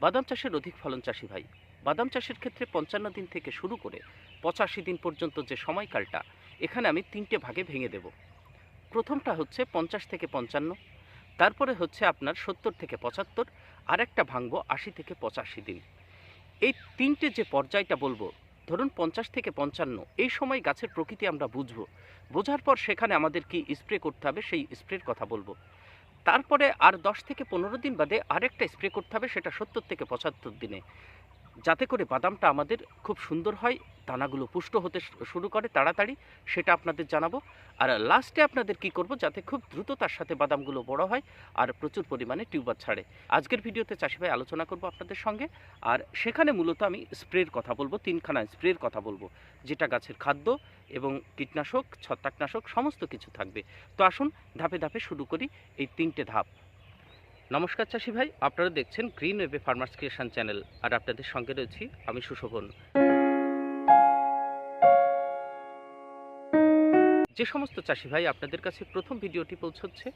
বাদাম চাষের অধিক ফলন চাষি ভাই। বাদাম চাষের ক্ষেত্রে পঞ্চান্ন দিন থেকে শুরু করে পঁচাশি দিন পর্যন্ত যে সময়কালটা, এখানে আমি তিনটে ভাগে ভেঙে দেব। প্রথমটা হচ্ছে পঞ্চাশ থেকে পঞ্চান্ন, তারপরে হচ্ছে আপনার সত্তর থেকে পঁচাত্তর আর একটা ভাঙবো আশি থেকে পঁচাশি দিন। এই তিনটে যে পর্যায়টা বলব, ধরুন পঞ্চাশ থেকে পঞ্চান্ন, এই সময় গাছের প্রকৃতি আমরা বুঝব। বোঝার পর সেখানে আমাদের কি স্প্রে করতে হবে সেই স্প্রের কথা বলব। তারপরে আর দশ থেকে পনেরো দিন বাদে আরেকটা স্প্রে করতে হবে, সেটা সত্তর থেকে পঁচাত্তর দিনে। যাতে করে বাদামটা আমাদের খুব সুন্দর হয়, দানাগুলো পুষ্ট হতে শুরু করে তাড়াতাড়ি, সেটা আপনাদের জানাব। আর লাস্টে আপনাদের কি করব, যাতে খুব দ্রুততার সাথে বাদামগুলো বড় হয় আর প্রচুর পরিমাণে টিউবার ছাড়ে। আজকের ভিডিওতে চাষি ভাই আলোচনা করব আপনাদের সঙ্গে। আর সেখানে মূলত আমি স্প্রের কথা বলব, তিনখানা স্প্রের কথা বলব, যেটা গাছের খাদ্য এবং কীটনাশক, ছত্রাকনাশক, সমস্ত কিছু থাকবে। তো আসুন ধাপে ধাপে শুরু করি এই তিনটে ধাপ। নমস্কার চাষি ভাই, আপনারা দেখছেন গ্রিন ওয়েবে ফার্মার্স ক্রিয়েশন চ্যানেল আর আপনাদের সঙ্গে রয়েছি আমি সুশোভন। যে সমস্ত চাষি ভাই আপনাদের কাছে প্রথম ভিডিওটি পৌঁছচ্ছে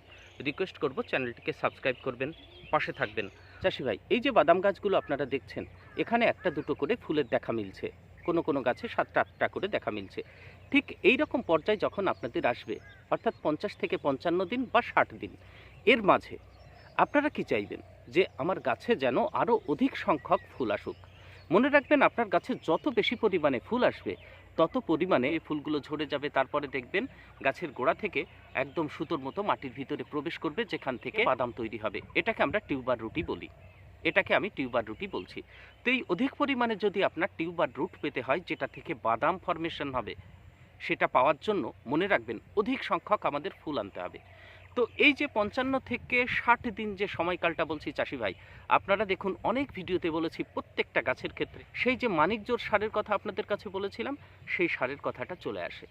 রিকোয়েস্ট করব চ্যানেলটিকে সাবস্ক্রাইব করবেন, পাশে থাকবেন। চাষি ভাই, এই যে বাদাম গাছগুলো আপনারা দেখছেন, এখানে একটা দুটো করে ফুলের দেখা মিলছে। কোনো কোনো গাছে সাতটা আটটা করে দেখা মিলছে। ঠিক এই রকম পর্যায়ে যখন আপনাদের আসবে, অর্থাৎ পঞ্চাশ থেকে পঞ্চান্ন দিন বা ষাট দিন, এর মাঝে আপনারা কি চাইবেন? যে আমার গাছে যেন আরও অধিক সংখ্যক ফুল আসুক। মনে রাখবেন আপনার গাছে যত বেশি পরিমাণে ফুল আসবে তত পরিমাণে এই ফুলগুলো ঝরে যাবে। তারপরে দেখবেন গাছের গোড়া থেকে একদম সুতোর মতো মাটির ভিতরে প্রবেশ করবে যেখান থেকে বাদাম তৈরি হবে। এটাকে আমরা টিউবার রুটি বলি। এটাকে আমি টিউবার রুটি বলছি। তো এই অধিক পরিমাণে যদি আপনার টিউবার রুট পেতে হয় যেটা থেকে বাদাম ফরমেশন হবে সেটা পাওয়ার জন্য মনে রাখবেন অধিক সংখ্যক আমাদের ফুল আনতে হবে। তো এই যে পঞ্চান্ন থেকে ষাট দিন যে সময়কালটা বলছি চাষি ভাই, আপনারা দেখুন অনেক ভিডিওতে বলেছি প্রত্যেকটা গাছের ক্ষেত্রে সেই যে মানিকজোর সারের কথা আপনাদের কাছে বলেছিলাম, সেই সারের কথাটা চলে আসে।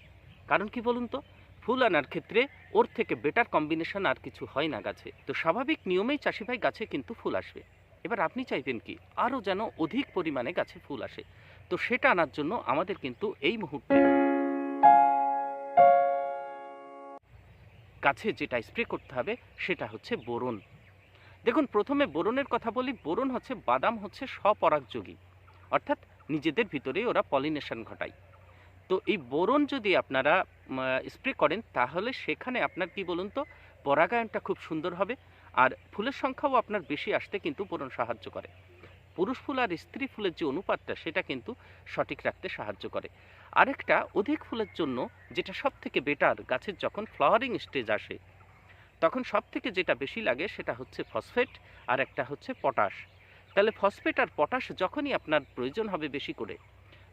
কারণ কি বলুন তো? ফুল আনার ক্ষেত্রে ওর থেকে বেটার কম্বিনেশন আর কিছু হয় না গাছে। তো স্বাভাবিক নিয়মেই চাষি ভাই গাছে কিন্তু ফুল আসবে। এবার আপনি চাইবেন কি? আরও যেন অধিক পরিমাণে গাছে ফুল আসে। তো সেটা আনার জন্য আমাদের কিন্তু এই মুহূর্তে গাছে যেটা স্প্রে করতে হবে সেটা হচ্ছে বোরন। দেখুন, প্রথমে বোরনের কথা বলি, বোরন হচ্ছে বাদাম হচ্ছে স্বপরাগযোগী, অর্থাৎ নিজেদের ভিতরেই ওরা পলিনেশন ঘটায়। তো এই বোরন যদি আপনারা স্প্রে করেন, তাহলে সেখানে আপনার কি বলুন তো, পরাগায়নটা খুব সুন্দর হবে, আর ফুলের সংখ্যাও আপনার বেশি আসতে কিন্তু বোরন সাহায্য করে। পুরুষ ফুল আর স্ত্রী ফুলের যে অনুপাতটা, সেটা কিন্তু সঠিক রাখতে সাহায্য করে। আরেকটা অধিক ফুলের জন্য যেটা সব থেকে বেটার গাছের যখন ফ্লাওয়ারিং স্টেজ আসে, তখন সব থেকে যেটা বেশি লাগে সেটা হচ্ছে ফসফেট আর একটা হচ্ছে পটাশ তাহলে ফসফেট আর পটাশ যখনই আপনার প্রয়োজন হবে বেশি করে,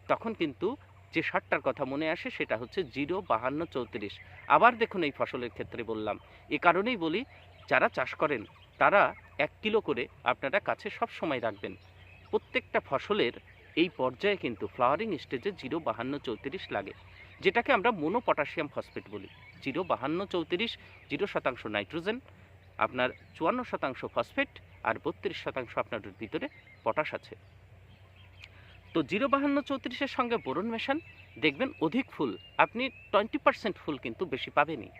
তখন কিন্তু যে সারটার কথা মনে আসে সেটা হচ্ছে জিরো বাহান্ন চৌত্রিশ। আবার দেখুন এই ফসলের ক্ষেত্রে বললাম। এ কারণেই বলি, যারা চাষ করেন, তারা এক কিলো করে আপনারা কাছে সব সময় রাখবেন। প্রত্যেকটা ফসলের এই পর্যায়ে কিন্তু ফ্লাওয়ারিং স্টেজে জিরো বাহান্ন চৌত্রিশ লাগে, যেটাকে আমরা মোনো পটাশিয়াম ফসফেট বলি। জিরো বাহান্ন চৌত্রিশ, জিরো শতাংশ নাইট্রোজেন আপনার চুয়ান্ন শতাংশ ফসফেট আর বত্রিশ শতাংশ আপনার ভিতরে পটাশ আছে। তো জিরো বাহান্ন চৌত্রিশের সঙ্গে বোরন মেশান, দেখবেন অধিক ফুল, আপনি টোয়েন্টি পার্সেন্ট ফুল কিন্তু বেশি পাবেনই।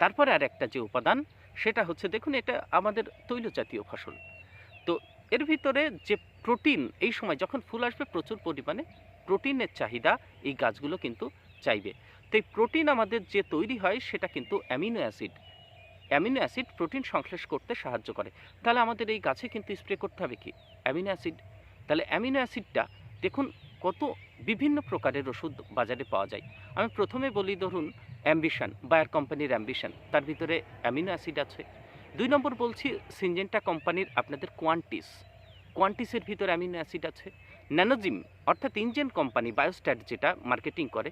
তারপরে আর একটা যে উপাদান, সেটা হচ্ছে, দেখুন, এটা আমাদের তৈল জাতীয় ফসল। তো এর ভিতরে যে প্রোটিন, এই সময় যখন ফুল আসবে প্রচুর পরিমাণে প্রোটিনের চাহিদা এই গাছগুলো কিন্তু চাইবে। তো এই প্রোটিন আমাদের যে তৈরি হয় সেটা কিন্তু amino acid. Amino acid protein সংশ্লেষ করতে সাহায্য করে। তাহলে আমাদের এই গাছে কিন্তু স্প্রে করতে হবে কি? Amino acid. তাহলে অ্যামিনো অ্যাসিডটা দেখুন কত বিভিন্ন প্রকারের ওষুধ বাজারে পাওয়া যায়। আমি প্রথমে বলি ধরুন অ্যাম্বিশন, বায়ার কোম্পানির অ্যাম্বিশন, তার ভিতরে অ্যামিনো অ্যাসিড আছে। দুই নম্বর বলছি সিনজেন্টা কোম্পানির আপনাদের কোয়ান্টিস কোয়ান্টিসের ভিতরে অ্যামিনো অ্যাসিড আছে। ন্যানোজিম অর্থাৎ ইঞ্জেন কোম্পানি বায়োস্ট্যাট যেটা মার্কেটিং করে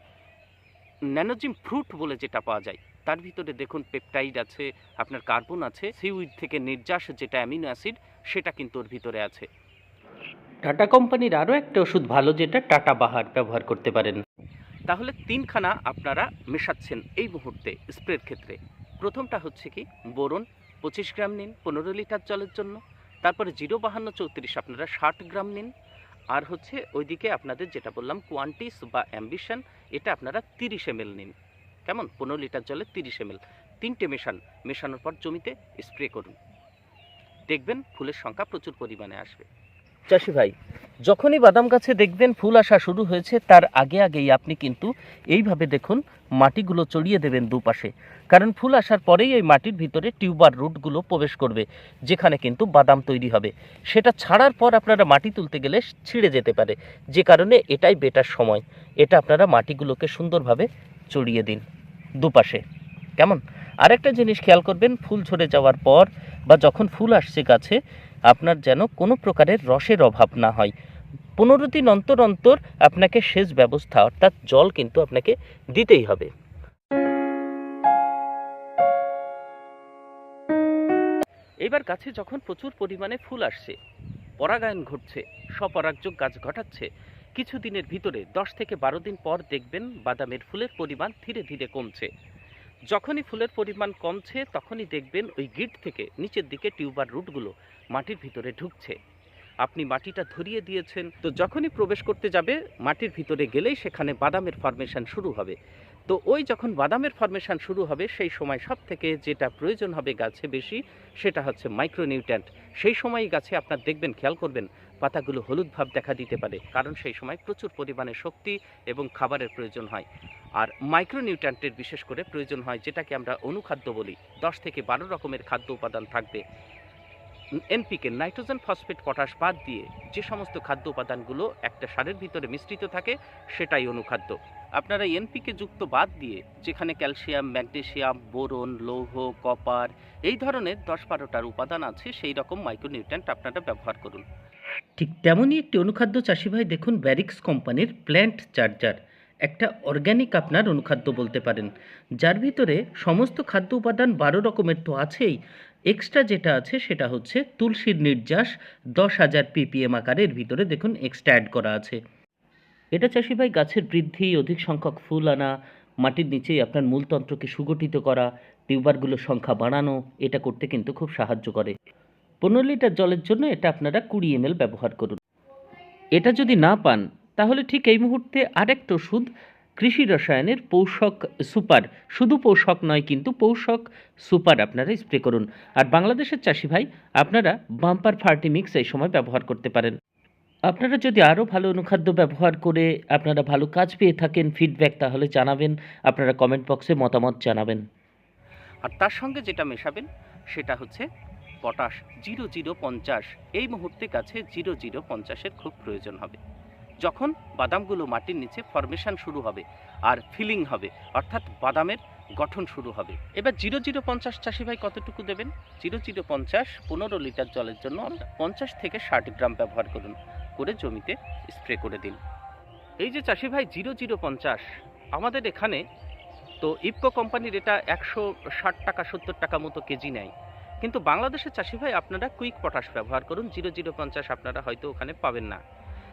ন্যানোজিম ফ্রুট বলে যেটা পাওয়া যায়, তার ভিতরে দেখুন পেপটাইড আছে, আপনার কার্বন আছে সিউইড থেকে নির্যাস যেটা অ্যামিনো অ্যাসিড সেটা কিন্তু ওর ভিতরে আছে। টাটা কোম্পানির আরও একটা ওষুধ ভালো, যেটা টাটা বাহার ব্যবহার করতে পারেন। তাহলে তিনখানা আপনারা মেশাচ্ছেন এই মুহূর্তে স্প্রের ক্ষেত্রে। প্রথমটা হচ্ছে কি, বোরন পঁচিশ গ্রাম নিন, পনেরো লিটার জলের জন্য। তারপরে জিরো বাহান্ন চৌত্রিশ, আপনারা ষাট গ্রাম নিন। আর হচ্ছে ওইদিকে আপনাদের যেটা বললাম কোয়ান্টিস বা অ্যাম্বিশন এটা আপনারা তিরিশ এমএল নিন। কেমন? পনেরো লিটার জলে তিরিশ এমএল তিনটে মেশান, মেশানোর পর জমিতে স্প্রে করুন। দেখবেন ফুলের সংখ্যা প্রচুর পরিমাণে আসবে। চাষি ভাই, যখনই বাদাম গাছে দেখবেন ফুল আসা শুরু হয়েছে, তার আগে আগেই আপনি কিন্তু এইভাবে দেখুন মাটিগুলো চড়িয়ে দেবেন দুপাশে। কারণ ফুল আসার পরেই এই মাটির ভিতরে টিউবার রুটগুলো প্রবেশ করবে, যেখানে কিন্তু বাদাম তৈরি হবে। সেটা ছাড়ার পর আপনারা মাটি তুলতে গেলে ছিঁড়ে যেতে পারে। যে কারণে এটাই বেটার সময়। এটা আপনারা মাটিগুলোকে সুন্দরভাবে চড়িয়ে দিন দুপাশে। কেমন? আরেকটা জিনিস খেয়াল করবেন, ফুল ঝরে যাওয়ার পর বা যখন ফুল আসছে গাছে আপনার যেন কোনো প্রকারের রসের অভাব না হয়। পনেরো দিন অন্তর অন্তর আপনাকে সেচ ব্যবস্থা, অর্থাৎ জল কিন্তু আপনাকে দিতেই হবে। এবার গাছে যখন প্রচুর পরিমাণে ফুল আসছে, পরাগায়ন ঘটছে, স্বপরাগযোগ গাছ ঘটাচ্ছে কিছু দিনের ভিতরে দশ থেকে বারো দিন পর দেখবেন বাদামের ফুলের পরিমাণ ধীরে ধীরে কমছে। যখনই ফুলের পরিমাণ কমছে, তখনই দেখবেন ওই গিট থেকে নিচের দিকে টিউবার রুটগুলো মাটির ভিতরে ঢুকছে। আপনি মাটিটা ধরিয়ে দিয়েছেন, তো যখনই প্রবেশ করতে যাবে, মাটির ভিতরে গেলেই সেখানে বাদামের ফরমেশন শুরু হবে। তো ওই যখন বাদামের ফরমেশন শুরু হবে, সেই সময় সব থেকে যেটা প্রয়োজন হবে গাছে বেশি, সেটা হচ্ছে মাইক্রোনিউট্যান্ট সেই সময়ই গাছে আপনার দেখবেন, খেয়াল করবেন, পাতাগুলো হলুদ ভাব দেখা দিতে পারে, কারণ সেই সময় প্রচুর পরিমাণে শক্তি এবং খাবারের প্রয়োজন হয়। আর মাইক্রোনিউট্যান্টের বিশেষ করে প্রয়োজন হয় যেটাকে আমরা অনুখাদ্য বলি। দশ থেকে বারো রকমের খাদ্য উপাদান থাকবে। এনপিকে নাইট্রোজেন, ফসফেট, পটাশ বাদ দিয়ে যে সমস্ত খাদ্য উপাদানগুলো একটা সারের ভিতরে মিশ্রিত থাকে, সেটাই অনুখাদ্য। আপনারা এনপিকে যুক্ত বাদ দিয়ে যেখানে ক্যালসিয়াম, ম্যাগনেসিয়াম, বোরন, লৌহ, কপার এই ধরনের দশ বারোটার উপাদান আছে, সেই রকম মাইক্রোনিউট্রেন্ট আপনারা ব্যবহার করুন। ঠিক তেমনই একটি অনুখাদ্য চাষি ভাই দেখুন ব্যারিক্স কোম্পানির প্ল্যান্ট চার্জার। একটা অর্গ্যানিক আপনার অনুখাদ্য বলতে পারেন। যার ভিতরে সমস্ত খাদ্য উপাদান বারো রকমের তো আছেই। এক্সট্রা যেটা আছে সেটা হচ্ছে তুলসীর নির্যাস, দশ হাজার পিপিএম আকারের ভিতরে দেখুন এক্সট্রা অ্যাড করা আছে। এটা চাষি ভাই গাছের বৃদ্ধি, অধিক সংখ্যক ফুল আনা, মাটির নিচেই আপনার মূলতন্ত্রকে সুগঠিত করা, টিউবারগুলোর সংখ্যা বাড়ানো, এটা করতে কিন্তু খুব সাহায্য করে। পনেরো লিটার জলের জন্য এটা আপনারা কুড়ি এম ব্যবহার করুন। এটা যদি না পান তাহলে ঠিক এই মুহূর্তে আরেকটা ওষুধ কৃষি রসায়নের পৌষক সুপার। শুধু পৌষক নয় কিন্তু পৌষক সুপার আপনারা স্প্রে করুন। আর বাংলাদেশের চাষি ভাই, আপনারা বাম্পার ফার্টিমিক্স এই সময় ব্যবহার করতে পারেন। আপনারা যদি আরও ভালো অনুখাদ্য ব্যবহার করে আপনারা ভালো কাজ পেয়ে থাকেন ফিডব্যাক তাহলে জানাবেন। আপনারা কমেন্ট বক্সে মতামত জানাবেন। আর তার সঙ্গে যেটা মেশাবেন, সেটা হচ্ছে পটাশ জিরো জিরো পঞ্চাশ। এই মুহূর্তে কাছে জিরো জিরো পঞ্চাশের খুব প্রয়োজন হবে। যখন বাদামগুলো মাটির নিচে ফরমেশন শুরু হবে আর ফিলিং হবে, অর্থাৎ বাদামের গঠন শুরু হবে। এবার জিরো জিরো পঞ্চাশ চাষি ভাই কতটুকু দেবেন? জিরো জিরো পঞ্চাশ পনেরো লিটার জলের জন্য পঞ্চাশ থেকে ষাট গ্রাম ব্যবহার করুন, করে জমিতে স্প্রে করে দিন। এই যে চাষি ভাই, জিরো জিরো পঞ্চাশ, আমাদের এখানে তো ইফকো কোম্পানির এটা একশো ষাট টাকা, সত্তর টাকা মতো কেজি নেয়। কিন্তু বাংলাদেশের চাষি ভাই, আপনারা কুইক পটাশ ব্যবহার করুন, জিরো জিরো পঞ্চাশ আপনারা হয়তো ওখানে পাবেন না।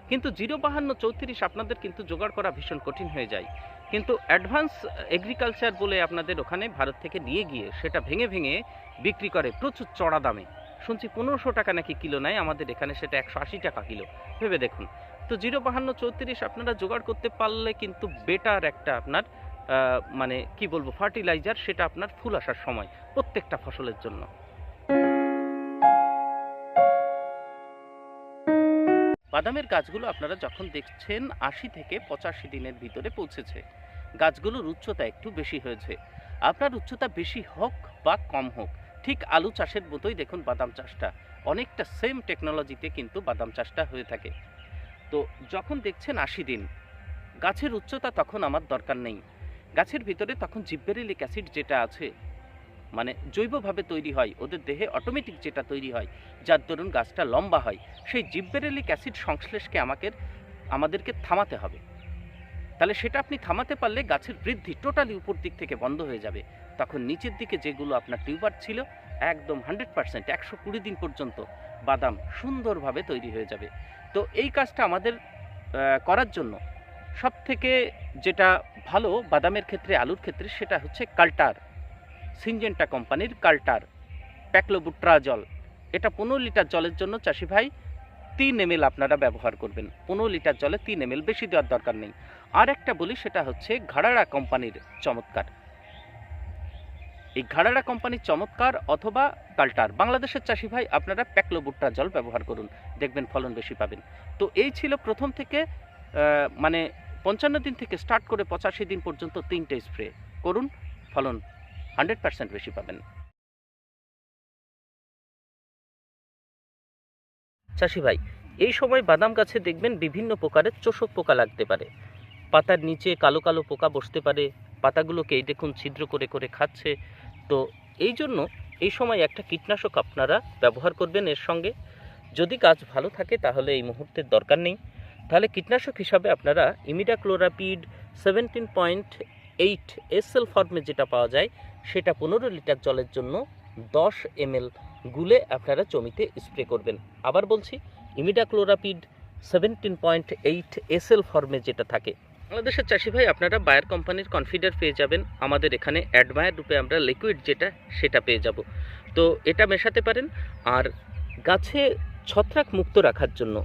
কিন্তু জিরো বাহান্ন চৌত্রিশ আপনাদের কিন্তু জোগাড় করা ভীষণ কঠিন হয়ে যায়। কিন্তু অ্যাডভান্স এগ্রিকালচার বলে আপনাদের ওখানে ভারত থেকে নিয়ে গিয়ে সেটা ভেঙে ভেঙে বিক্রি করে প্রচুর চড়া দামে। শুনছি পনেরোশো টাকা নাকি কিলো নেয়, আমাদের এখানে সেটা একশো আশি টাকা কিলো। ভেবে দেখুন। তো জিরো বাহান্ন চৌত্রিশ আপনারা জোগাড় করতে পারলে কিন্তু বেটার একটা আপনার মানে কি বলব ফার্টিলাইজার সেটা আপনার ফুল আসার সময় প্রত্যেকটা ফসলের জন্য। বাদামের গাছগুলো আপনারা যখন দেখছেন, আশি থেকে পঁচাশি দিনের ভিতরে পৌঁছেছে। গাছগুলোর উচ্চতা একটু বেশি হয়েছে। আপনার উচ্চতা বেশি হোক বা কম হোক, ঠিক আলু চাষের মতোই দেখুন বাদাম চাষটা। অনেকটা সেম টেকনোলজিতে কিন্তু বাদাম চাষটা হয়ে থাকে। তো যখন দেখছেন আশি দিন, গাছের উচ্চতা তখন আমার দরকার নেই। গাছের ভিতরে তখন জিব্বেরিলিক অ্যাসিড যেটা আছে মানে জৈবভাবে তৈরি হয়। ওদের দেহে অটোমেটিক যেটা তৈরি হয়, যার দরুন গাছটা লম্বা হয়, সেই জিব্বেরেলিক অ্যাসিড সংশ্লেষকে আমাকে, আমাদেরকে থামাতে হবে। তাহলে সেটা আপনি থামাতে পারলে গাছের বৃদ্ধি টোটালি উপর দিক থেকে বন্ধ হয়ে যাবে। তখন নিচের দিকে যেগুলো আপনার টিউবার ছিল, একদম হান্ড্রেড পার্সেন্ট একশো কুড়ি দিন পর্যন্ত বাদাম সুন্দরভাবে তৈরি হয়ে যাবে। তো এই কাজটা আমাদের করার জন্য সব থেকে যেটা ভালো বাদামের ক্ষেত্রে, আলুর ক্ষেত্রে, সেটা হচ্ছে কাল্টার। সিনজেন্টা কোম্পানির কাল্টার প্যাকলোবুট্রা জল এটা পনেরো লিটার জলের জন্য চাষি ভাই, তিন এম আপনারা ব্যবহার করবেন। পনেরো লিটার জলে তিন এম বেশি দেওয়ার দরকার নেই। আর একটা বলি, সেটা হচ্ছে ঘাড়াড়া কোম্পানির চমৎকার। এই ঘাড়ারা কোম্পানির চমৎকার অথবা কাল্টার, বাংলাদেশের চাষি ভাই আপনারা প্যাকলো ভুট্টা জল ব্যবহার করুন, দেখবেন ফলন বেশি পাবেন। তো এই ছিল প্রথম থেকে মানে পঞ্চান্ন দিন থেকে স্টার্ট করে পঁচাশি দিন পর্যন্ত তিনটে স্প্রে করুন, ফলন হান্ড্রেড পার্সেন্ট বেশি পাবেন। চাষি ভাই, এই সময় বাদাম গাছে দেখবেন বিভিন্ন প্রকারের চোষক পোকা লাগতে পারে। পাতার নিচে কালো কালো পোকা বসতে পারে, পাতাগুলোকে এই দেখুন ছিদ্র করে করে খাচ্ছে। তো এই জন্য এই সময় একটা কীটনাশক আপনারা ব্যবহার করবেন এর সঙ্গে। যদি গাছ ভালো থাকে তাহলে এই মুহূর্তের দরকার নেই। তাহলে কীটনাশক হিসাবে আপনারা imidacloprid seventeen point eight SL ফর্মে যেটা পাওয়া যায় সেটা পনেরো লিটার জলের জন্য দশ এমএল গুলে আপনারা জমিতে স্প্রে করবেন। আবার বলছি, imidacloprid seventeen point eight SL ফর্মে যেটা থাকে। বাংলাদেশের চাষি ভাই, আপনারা বায়ার কোম্পানির কনফিডার পেয়ে যাবেন। আমাদের এখানে অ্যাডমায়ার রূপে আমরা লিকুইড যেটা, সেটা পেয়ে যাব। তো এটা মেশাতে পারেন। আর গাছে ছত্রাক মুক্ত রাখার জন্য,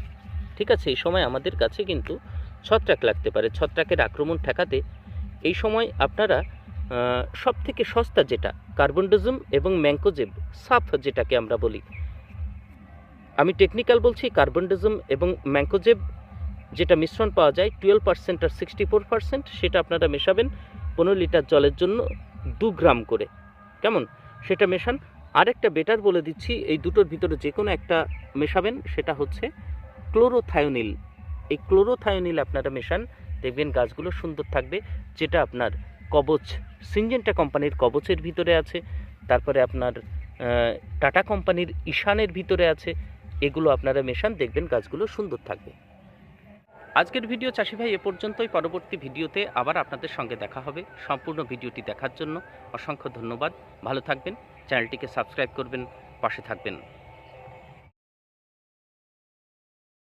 ঠিক আছে, এই সময় আমাদের গাছে কিন্তু ছত্রাক লাগতে পারে। ছত্রাকের আক্রমণ ঠেকাতে এই সময় আপনারা সব থেকে সস্তা যেটা, কার্বনডোজম এবং ম্যাঙ্কোজেব সাফ যেটাকে আমরা বলি। আমি টেকনিক্যাল বলছি কার্বনডোজম এবং ম্যাঙ্কোজেব যেটা মিশ্রণ পাওয়া যায় টুয়েলভ পার্সেন্ট আর সিক্সটি ফোর পার্সেন্ট সেটা আপনারা মেশাবেন পনেরো লিটার জলের জন্য দু গ্রাম করে। কেমন? সেটা মেশান। আরেকটা বেটার বলে দিচ্ছি, এই দুটোর ভিতরে যে কোনো একটা মেশাবেন, সেটা হচ্ছে ক্লোরোথায়োনিল এই ক্লোরোথায়োনিল আপনারা মেশান, দেখবেন গাছগুলো সুন্দর থাকবে, যেটা আপনার কবচ, সিনজেন্টা কোম্পানির কবচের ভিতরে আছে, তারপরে আপনার টাটা কোম্পানির ঈশানের ভিতরে আছে, এগুলো আপনারা মেশান, দেখবেন গাছগুলো সুন্দর থাকবে। আজকের ভিডিও চাষি ভাই, এ পর্যন্তই। পরবর্তী ভিডিওতে আবার আপনাদের সঙ্গে দেখা হবে। সম্পূর্ণ ভিডিওটি দেখার জন্য অসংখ্য ধন্যবাদ। ভালো থাকবেন। চ্যানেলটিকে সাবস্ক্রাইব করবেন, পাশে থাকবেন।